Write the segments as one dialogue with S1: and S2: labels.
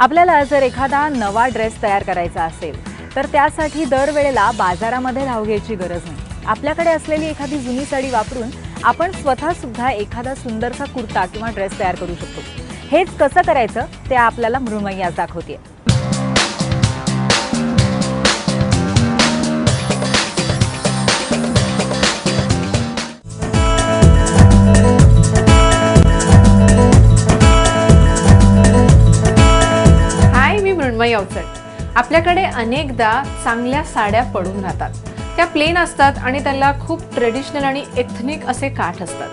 S1: आपल्याला जर एखादा नवा ड्रेस तयार करायचा असेल तर त्यासाठी दरवेळेला बाजारामध्ये धाव घ्यायची गरज नाही. आपल्याकडे असलेली एखादी जुनी साडी वापरून आपण स्वतः सुद्धा एखादा सुंदरसा कुर्ता किंवा ड्रेस तयार करू शकतो. हेच कसं करायचं ते आपल्याला मृण्मयी आज दाखवते
S2: मी मृण्मयी अवचट आपल्याकडे अनेकदा चांगल्या साड्या पडून राहतात. त्या प्लेन असतात आणि त्याला खूप ट्रेडिशनल आणि एथनिक असे काठ असतात.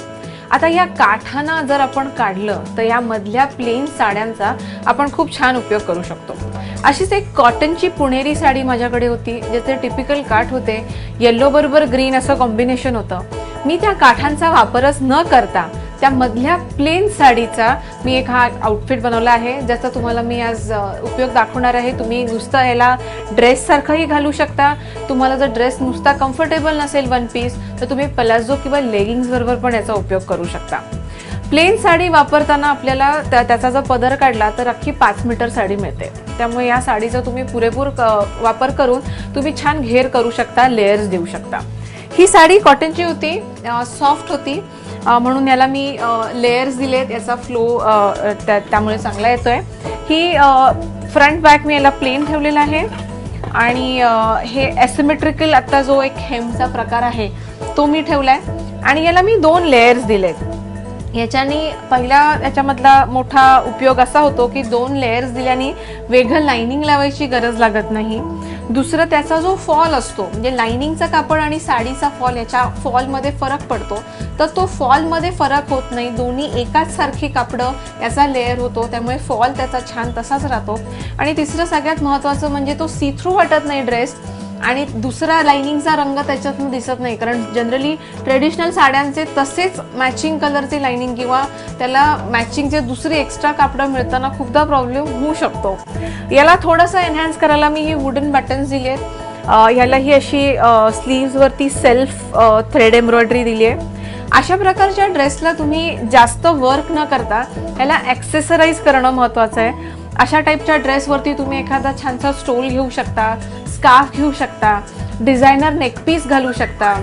S2: आता या काठांना जर आपण काढलं तर या मधल्या प्लेन साड्यांचा आपण खूप छान उपयोग करू शकतो. अशीच एक कॉटनची पुणेरी साडी माझ्याकडे होती ज्याचे टिपिकल काठ होते. येल्लो बरोबर ग्रीन असं कॉम्बिनेशन होतं. मी त्या काठांचा वापरच न करता त्या मधल्या प्लेन साडीचा मी एक हा आउटफिट बनवला आहे ज्याचा तुम्हाला मी आज उपयोग दाखवणार आहे. तुम्ही नुसतं याला ड्रेससारखंही घालू शकता. तुम्हाला जर ड्रेस नुसता कम्फर्टेबल नसेल वन पीस तर तुम्ही पलाझो किंवा लेगिंग्स बरोबर पण याचा उपयोग करू शकता. प्लेन साडी वापरताना आपल्याला त्या- त्याचा जर पदर काढला तर अख्खी पाच मीटर साडी मिळते. त्यामुळे या साडीचा तुम्ही पुरेपूर वापर करून तुम्ही छान घेर करू शकता लेयर्स देऊ शकता. ही साडी कॉटनची होती सॉफ्ट होती. म्हणून याला मी लेयर्स दिलेत याचा फ्लो त्यामुळे चांगला येतो आहे ही फ्रंट बॅक मी याला प्लेन ठेवलेला आहे. आणि हे ॲसिमेट्रिकल आत्ता जो एक हेमचा प्रकार आहे तो मी ठेवला आहे आणि याला मी दोन लेयर्स दिलेत. याच्यानी पहिला याच्यामधला मोठा उपयोग असा होतो की दोन लेयर्स दिल्याने वेगळं लाइनिंग लावायची गरज लागत नाही. दुसरं त्याचा जो फॉल असतो म्हणजे लाइनिंगचा कापड आणि साडीचा फॉल याच्या फॉलमध्ये फरक पडतो. तर तो फॉलमध्ये फरक होत नाही. दोन्ही एकाच सारखे कापडं याचा लेअर होतो. त्यामुळे फॉल त्याचा छान तसाच राहतो. आणि तिसरं सगळ्यात महत्त्वाचं म्हणजे तो सी थ्रू वाटत नाही ड्रेस आणि दुसरा लाइनिंगचा रंग त्याच्यातून दिसत नाही. कारण जनरली ट्रेडिशनल साड्यांचे तसेच मॅचिंग कलरचे लाइनिंग किंवा त्याला मॅचिंगचे दुसरी एक्स्ट्रा कापडं मिळताना खूपदा प्रॉब्लेम होऊ शकतो. याला थोडंसं एनहॅन्स करायला मी ही वुडन बटन्स दिले आहेत. ह्याला ही अशी स्लीव्सवरती सेल्फ थ्रेड एम्ब्रॉयडरी दिली आहे. अशा प्रकारच्या ड्रेसला तुम्ही जास्त वर्क न करता याला ॲक्सेसराईज करणं महत्त्वाचं आहे. अशा टाईपच्या ड्रेसवरती तुम्ही एखादा छानसा स्टोल घेऊ शकता. स्कार्फ घेऊ शकता डिझायनर नेकपीस घालू शकता.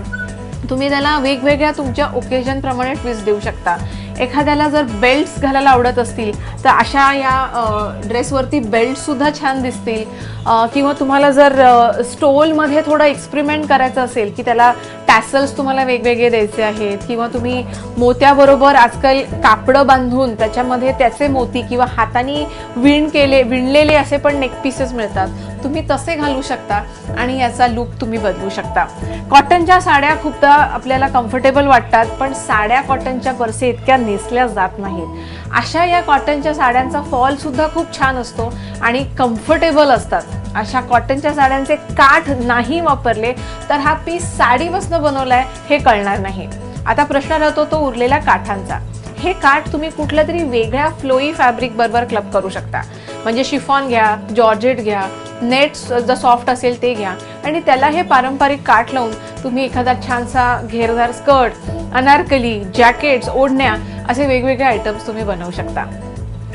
S2: तुम्ही त्याला वेगवेगळ्या तुमच्या ओकेजनप्रमाणे ट्विस्ट देऊ शकता. एखाद्याला जर बेल्ट्स घालायला आवडत असतील तर अशा या ड्रेसवरती बेल्टसुद्धा छान दिसतील. किंवा तुम्हाला जर स्टोलमध्ये थोडं एक्सपेरिमेंट करायचं असेल की त्याला टॅसल्स तुम्हाला वेगवेगळे द्यायचे आहेत किंवा तुम्ही मोत्याबरोबर आजकाल कापडं बांधून त्याच्यामध्ये त्याचे मोती किंवा हाताने विण केले विणलेले असे पण नेक पीसेस मिळतात. तुम्ही तसे घालू शकता आणि याचा लुक तुम्ही बदलू शकता. कॉटनच्या साड्या खूपदा आपल्याला कम्फर्टेबल वाटतात पण साड्या कॉटनच्या परसे इतक्या नेसल्या जात नाहीत. अशा या कॉटनच्या साड्यांचा फॉल सुद्धा खूप छान असतो आणि कम्फर्टेबल असतात. अशा कॉटनच्या साड्यांचे काठ नाही वापरले तर हा पीस साडीपासून बनवलाय हे कळणार नाही. आता प्रश्न राहतो तो उरलेल्या काठांचा. हे काठ तुम्ही कुठल्या तरी वेगळ्या फ्लोई फॅब्रिक बरोबर क्लब करू शकता. म्हणजे शिफॉन घ्या जॉर्जेट घ्या नेट जर सॉफ्ट असेल ते घ्या. आणि त्याला हे पारंपरिक काठ लावून तुम्ही एखादा छानसा घेरदार स्कर्ट अनारकली जॅकेट्स ओढण्या असे वेगवेगळे आयटम्स तुम्ही बनवू शकता.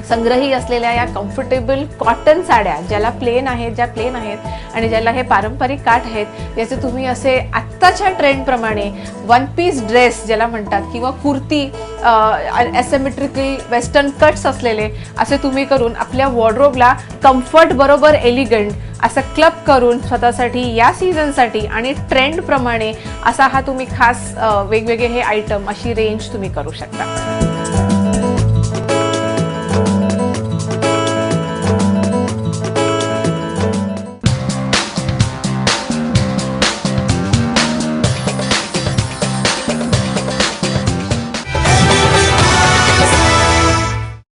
S2: संग्रही असलेल्या या कम्फर्टेबल कॉटन साड्या ज्याला प्लेन आहेत ज्या प्लेन आहेत आणि ज्याला हे पारंपरिक काठ आहेत याचे तुम्ही असे आत्ताच्या ट्रेंडप्रमाणे वन पीस ड्रेस ज्याला म्हणतात किंवा कुर्ती ॲसेमेट्रिकल वेस्टर्न कट्स असलेले असे तुम्ही करून आपल्या वॉर्ड्रोबला कम्फर्ट बरोबर एलिगंट असं क्लब करून स्वतःसाठी या सीझनसाठी आणि ट्रेंडप्रमाणे असा हा तुम्ही खास वेगवेगळे हे आयटम अशी रेंज तुम्ही करू शकता.